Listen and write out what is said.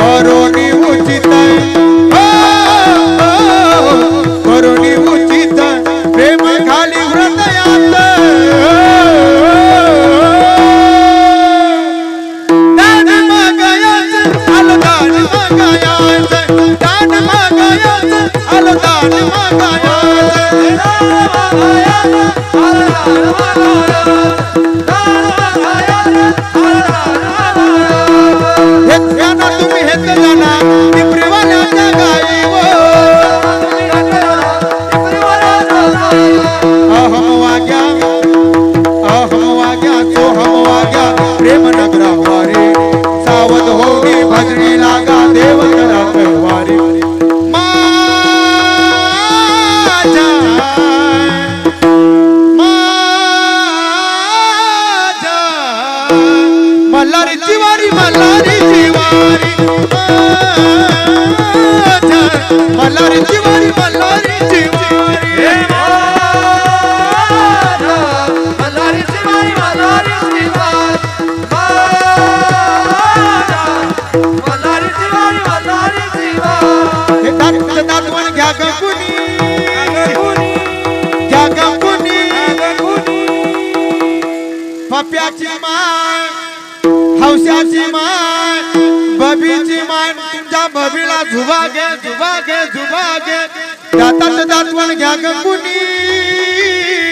করণী উচিত भजनी लागा देव करा व्यवहारी मल्हारी जिवारी मल्हारी जिवारी मल्हारी पावसाची माय बबीची मान तुमच्या बबीला झुबा घे झुबा घे झुबा घे दाताच दातवण घ्या गुणी